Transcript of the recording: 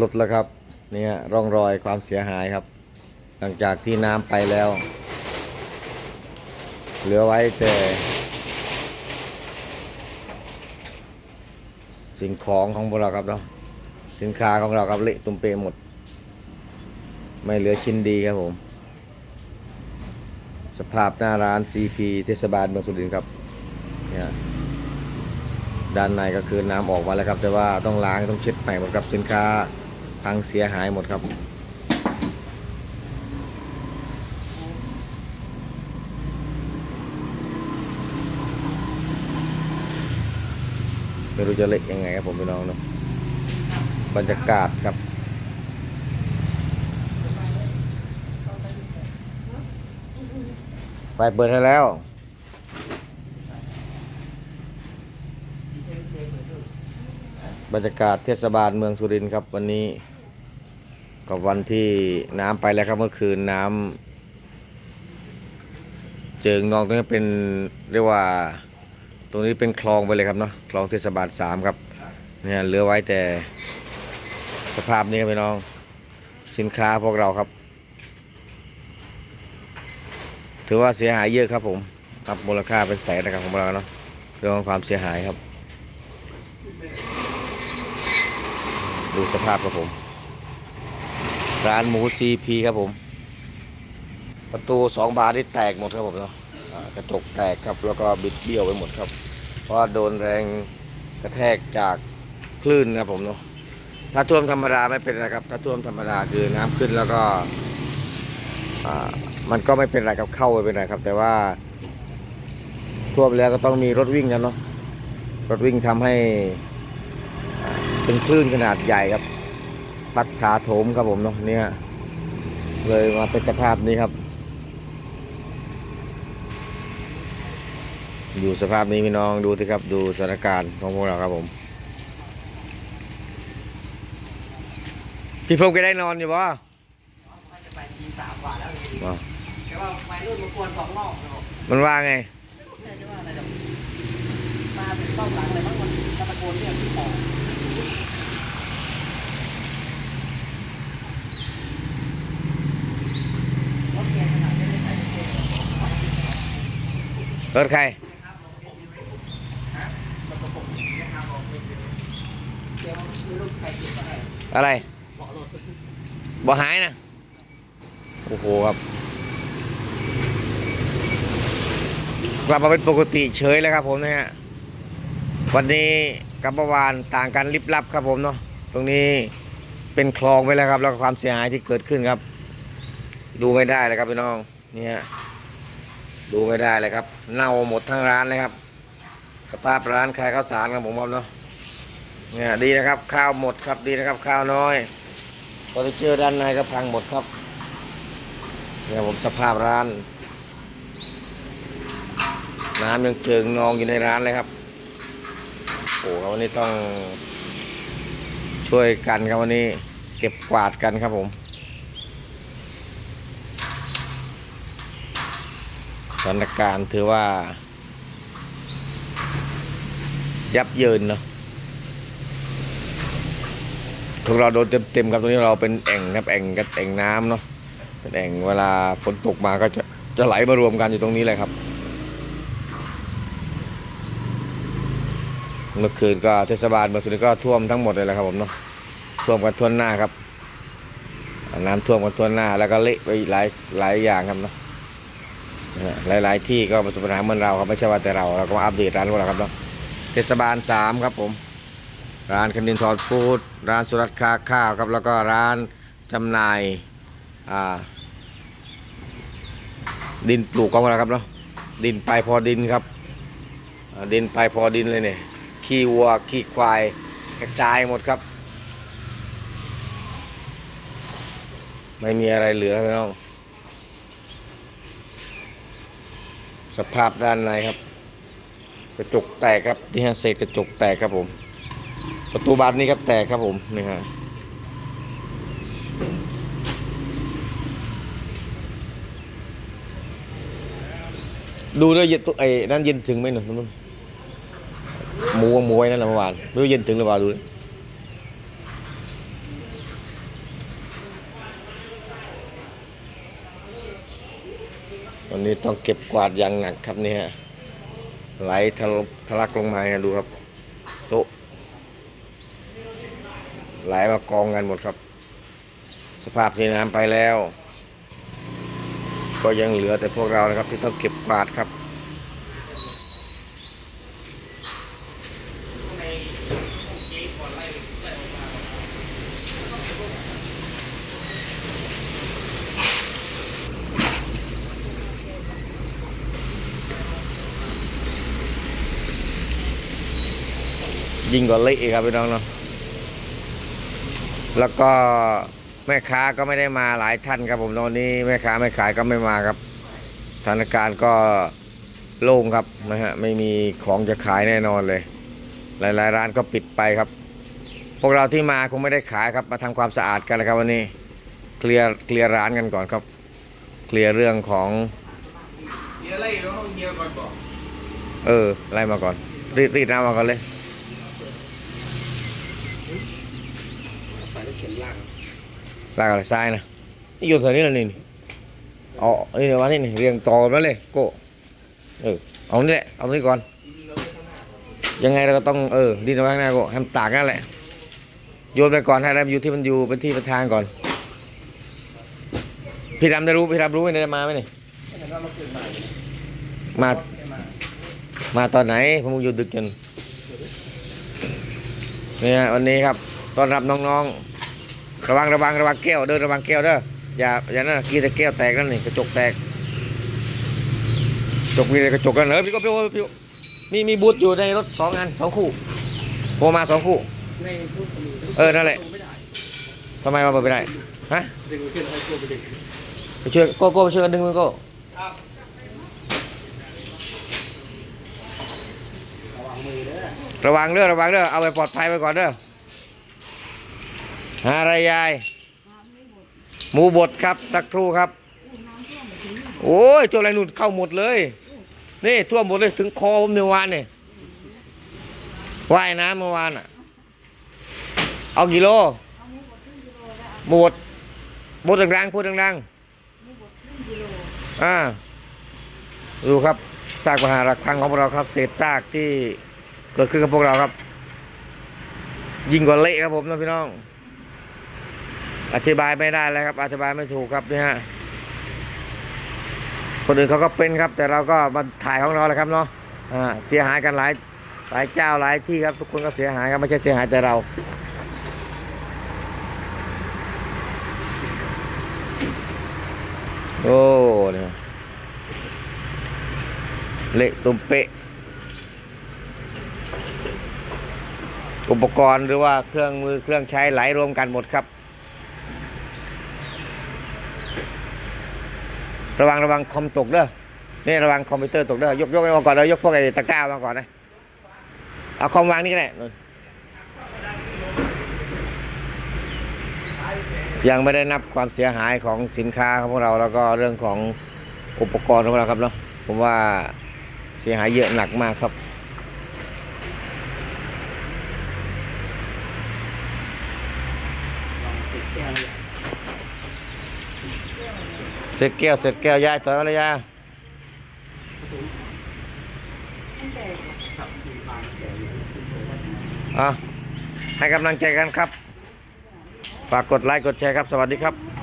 ลุดแล้วครับเนี่ยร่องรอยความเสียหายครับ หลังจากที่น้ำไปแล้ว เหลือไว้แต่ สิ่งของของพวกเราครับเนาะสินค้าของเราครับเละตุ่มเปะหมด ไม่เหลือชิ้นดีครับผม สภาพหน้าร้าน CP เทศบาลเมืองสุรินทร์ครับเนี่ยด้านในก็คือน้ำออกมาแล้วครับ แต่ว่าต้องล้างต้องเช็ดใหม่หมดครับสินค้า พังเสียหายหมดครับ ไม่รู้จะเละยังไงครับผมพี่น้องเนาะบรรยากาศครับไปเปิดให้แล้ว บรรยากาศเทศบาลเมืองสุรินทร์ครับวันนี้ กับวันที่น้ำไปแล้วครับเมื่อคืนน้ำเจิงนองตรงนี้เป็นเรียกว่า ตรงนี้เป็นคลองไปเลยครับเนาะคลองเทศบาลสามครับเนี่ยเหลือไว้แต่สภาพนี้ครับพี่น้องสินค้าพวกเราครับ ถือว่าเสียหายเยอะครับผมครับมูลค่าเป็นแสนนะครับของเราเนาะเรื่องของความเสียหายครับ ดูสภาพครับผม ร้านหมูซีพีครับผม ประตูสองบานที่แตกหมดครับผมเนาะกระจกแตกครับแล้วก็บิดเบี้ยวไปหมดครับ เพราะโดนแรงกระแทกจากคลื่นครับผมเนาะถ้าท่วมธรรมดาไม่เป็นไรครับถ้าท่วมธรรมดาคือน้ำขึ้นแล้วก็มันก็ไม่เป็นไรครับเข้าไปเป็นไรครับ แต่ว่าท่วมแล้วก็ต้องมีรถวิ่งกันเนาะรถวิ่งทำให้เป็นคลื่นขนาดใหญ่ครับ พัดขาโถมครับผมเนาะเนี่ยเลยมาเป็นสภาพนี้ครับ อยู่สภาพนี้พี่น้องดูสิครับดูสถานการณ์ของพวกเราครับผม พี่พงศ์แกได้นอนอยู่ปะไม่จะไปทีสามกว่าแล้วอ๋อแต่ว่าวัยรุ่นมากวนสองรอบนะครับมันว่าไงไม่ใช่ว่าอะไรหรอกมาถึงต้องหลังอะไรบ้างมันตะโกนเรียกที่ของรถเกียร์ขนาดไม่ได้ใส่เกียร์ รถใครเคอะไรบ่หายนะ โอ้โหครับ กลับมาเป็นปกติเฉยแล้วครับผมนะฮะ วันนี้กับเมื่อวานต่างกันลิบลับครับผมเนาะ ตรงนี้เป็นคลองไปแล้วครับ แล้วความเสียหายที่เกิดขึ้นครับ ดูไม่ได้เลยครับพี่น้องเนี่ย ดูไม่ได้เลยครับ เน่าหมดทั้งร้านเลยครับสภาพร้านขายข้าวสารครับผมครับเนาะเนี่ยดีนะครับ ข้าวหมดครับดีนะครับ ข้าวน้อยเฟอร์นิเจอร์ด้านในก็พังหมดครับเนี่ยผมสภาพร้าน น้ำยังเจิงนองอยู่ในร้านเลยครับโอ้โหวันนี้ต้องช่วยกันครับวันนี้ เก็บกวาดกันครับผม ถานการณ์ถือว่า ยับเยินเนาะพวกเราโดนเต็มๆครับตรงนี้เราเป็นแอ่งครับแอ่งกับแอ่งน้ำเนาะเป็นแอ่งเวลาฝนตกมาก็จะจะไหลมารวมกันอยู่ตรงนี้เลยครับ เมื่อคืนก็เทศบาลเมื่องสุรินทร์ก็ท่วมทั้งหมดเลยแหละครับผมเนาะท่วมกันทั่วหน้าครับ น้ำท่วมกันทั่วหน้าแล้วก็เละไปหลายหลายอย่างครับเนาะ หลาย ๆ ที่ก็ประสบปัญหาเหมือนเราครับไม่ใช่ว่าแต่เราเราก็มาอัปเดตร้านพวกเราครับเนาะเทศบาลสามครับผมร้านคันดินทอดฟู้ดร้านสุรัตค้าข้าวครับแล้วก็ร้านจำหน่ายาดินปลูกของเราครับเนาะดินไปพอดินครับ ดินไปพอดินเลยเนี่ยขี้วัวขี้ควายกระจายหมดครับ ไม่มีอะไรเหลือพี่น้อ สภาพด้านในครับ กระจกแตกครับที่ฮะเศษกระจกแตกครับผม ประตูบานนี้ครับแตกครับผมนี่ฮะดูด้วยเย็นตัวไอ้นั่นเย็นถึงไหมหนูนู่นหมูหมูไว้นั่นแหละเมื่อวานไม่รู้เย็นถึงหรือเปล่าดู วันนี้ต้องเก็บกวาดอย่างหนักครับเนี่ยไหลทะลทะลักลงมาเนี่ยดูครับโต๊ะไหลมากองกันหมดครับ สภาพที่น้ำไปแล้ว ก็ยังเหลือแต่พวกเรานะครับ ที่ต้องเก็บกวาดครับ ยิ่งกว่าเละอีกครับพี่น้องเนาะแล้วก็แม่ค้าก็ไม่ได้มาหลายท่านครับผมตอนนี้แม่ค้าไม่ขายก็ไม่มาครับสถานการณ์ก็โล่งครับนะฮะไม่มีของจะขายแน่นอนเลย หลายๆร้านก็ปิดไปครับ พวกเราที่มาคงไม่ได้ขายครับมาทำความสะอาดกันเลยครับวันนี้เคลียร์เคลียร์ร้านกันก่อนครับ เคลียร์เรื่องของเฮียไล่แล้วเฮียก่อนบอกเออไล่มาก่อนรีดรีดน้ำมาก่อนเลย ใส่แล้วเข็มล่างลากอะไรซ้ายนะนี่โยนแถวนี้แล้วนี่นี่เอาอันนี้เดี๋ยวมานี่นี่เรียงต่อกันมาเลยโก้เออเอานี่แหละเอานี่ก่อน ยังไงเราก็ต้องเออดินเอาไว้ข้างหน้าโก้ให้มันตากนั่นแหละโยนไปก่อนให้ได้มันอยู่ที่มันอยู่เป็นที่เป็นทางก่อนพี่ดำได้รู้พี่ดำรู้ไหมเนี่ยมาไหมนี่เห็นว่ามันเกิดใหม่มาไม่มา มาตอนไหนผมอยู่ดึกจนเนี่ยวันนี้ครับต้อนรับน้องๆ ระวังระวังระวังแก้วเดินระวังแก้วเด้ออย่าอย่านั่นกีแต่แก้วแตกนั่นนี่กระจกแตกกระจกมีอะไรกระจกกันเหรอพี่ก็พี่ก็พี่มีมีบูธอยู่ในรถสองอันสองคู่โทรมาสองคู่ เออนั่นแหละทำไมมาเปิดไม่ได้ฮะไปช่วยโก้โก้ไปช่วยกันดึงมือโก้ระวังมือเด้อระวังเด้อระวังเอาไปปลอดภัยไปก่อนเด้อ อะไรยาย หมูบดครับสักครู่ครับ โอ้ยตัวอะไรนู่นเข้าหมดเลย นี่ท่วมหมดเลยถึงคอผมเมื่อวานนี่ว่ายน้ำเมื่อวานอะ เอากี่โลหมดบดดังๆพูดดังๆอ่าดูครับซากปัญหารักพังของพวกเราครับ เศษซากที่เกิดขึ้นกับพวกเราครับ ยิ่งกว่าเละครับผมนะพี่น้อง อธิบายไม่ได้แล้วครับ อธิบายไม่ถูกครับนี่ฮะคนอื่นเขาก็เป็นครับ แต่เราก็มาถ่ายของเราแหละครับเนาะอ่าเสียหายกันหลายหลายเจ้าหลายที่ครับ ทุกคนก็เสียหายครับไม่ใช่เสียหายแต่เราโอ้เนี่ยเละตุ่มเปะ อุปกรณ์หรือว่าเครื่องมือเครื่องใช้ไหลรวมกันหมดครับ ระวังระวังคอมตกเด้อนี่ระวังคอมพิวเตอร์ตกเด้อยกยกมาก่อนเลยยกพวกไอ้ตะกร้ามาก่อนนะเอาคอมวางนี่ก็ได้ยังไม่ได้นับความเสียหายของสินค้าของพวกเราแล้วก็เรื่องของอุปกรณ์ของเราครับเนาะผมว่าเสียหายเยอะหนักมากครับเส ร็จแก้วเสร็จแก้วยายถอยมาเลยยายอะให้กำลังใจกันครับ ฝากกดไลค์กดแชร์ครับ สวัสดีครับ